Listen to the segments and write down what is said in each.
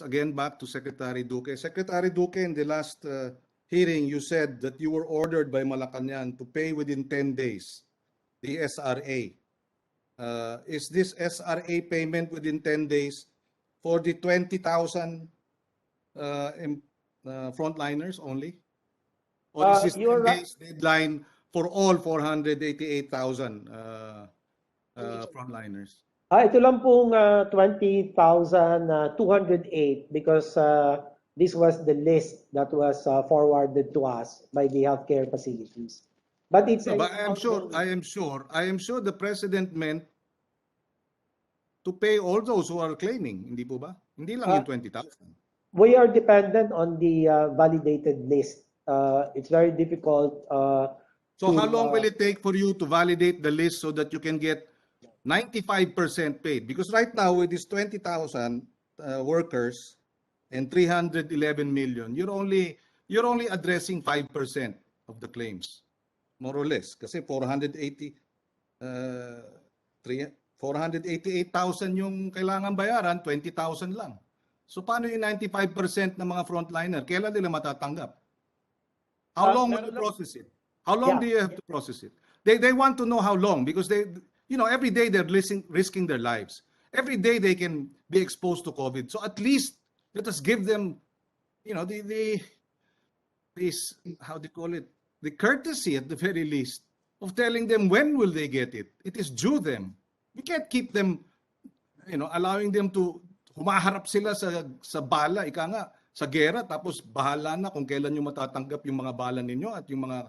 again back to Secretary Duque. Secretary Duque, in the last uh, hearing, you said that you were ordered by Malacanang to pay within 10 days the SRA. Uh, is this SRA payment within 10 days for the 20,000 uh, em- uh, frontliners only? Or Uh, is this 10 you're right. days deadline for all 488,000 uh, uh, frontliners? Ah, ito lang pong ah, 20,208 because ah, this was the list that was ah, forwarded to us by the healthcare facilities. But it's No, but I am sure, I am sure, I am sure the president meant to pay all those who are claiming, hindi po ba? Hindi lang Ah. yung 20,000. we are dependent on the ah, validated list. Uh, it's very difficult. uh, So how to, long uh, will it take for you to validate the list so that you can get 95% paid? Because right now with these 20,000 uh, workers and 311 million, you're only you're only addressing 5% of the claims. More or less kasi 480 uh, three- 488,000 yung kailangan bayaran, 20,000 lang. So paano yung 95% ng mga frontliner? Kailan nila matatanggap? How Ah, long will meron you process it? How long Yeah. do you have to process it? They they want to know how long because they you know every day they're risking risking their lives. Every day they can be exposed to COVID. So at least let us give them you know the the this how do you call it the courtesy at the very least of telling them when will they get it. It is due them. We can't keep them you know allowing them to humaharap sila sa sa bala ika nga sa gera tapos bahala na kung kailan nyo matatanggap yung mga bala ninyo at yung mga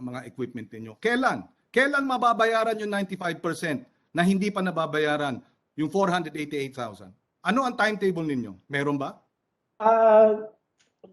mga equipment ninyo. Kailan? Kailan mababayaran yung 95% na hindi pa nababayaran yung 488,000? Ano ang timetable ninyo? Meron ba? Ah,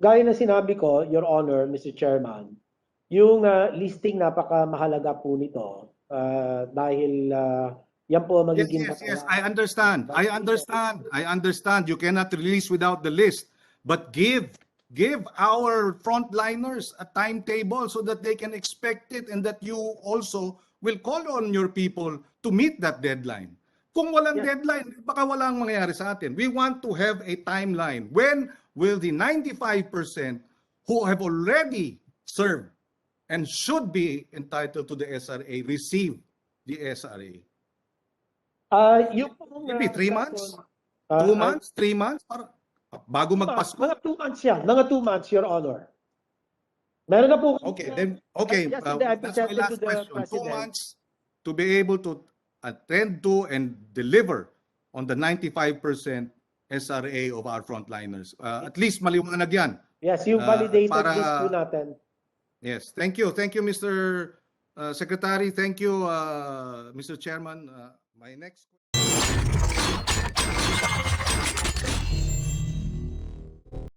gaya na sinabi ko, Your Honor, Mr. Chairman, yung ah, listing napakamahalaga po nito ah, dahil ah, yan po Yes, magiging yes, yes. batayan. I understand. I understand. I understand. You cannot release without the list. But give give our frontliners a timetable so that they can expect it and that you also will call on your people to meet that deadline. Kung walang Yeah. deadline, baka walang mangyayari sa atin. We want to have a timeline. When will the 95% who have already served and should be entitled to the SRA receive the SRA? Ah, yung Maybe three months? ah, Two months? Three months? Para, Bago diba? magpasko? Mga two months yan. Mga two months, Your Honor. Meron na po. Okay, then, okay. Uh, that's my last question. Two months to be able to attend to and deliver on the 95% SRA of our frontliners. Uh, at least maliwanag yan. Yes, you uh, validated uh, para, this po natin. Yes, thank you. Thank you, Mr. Uh, Secretary. Thank you, uh, Mr. Chairman. Uh, my next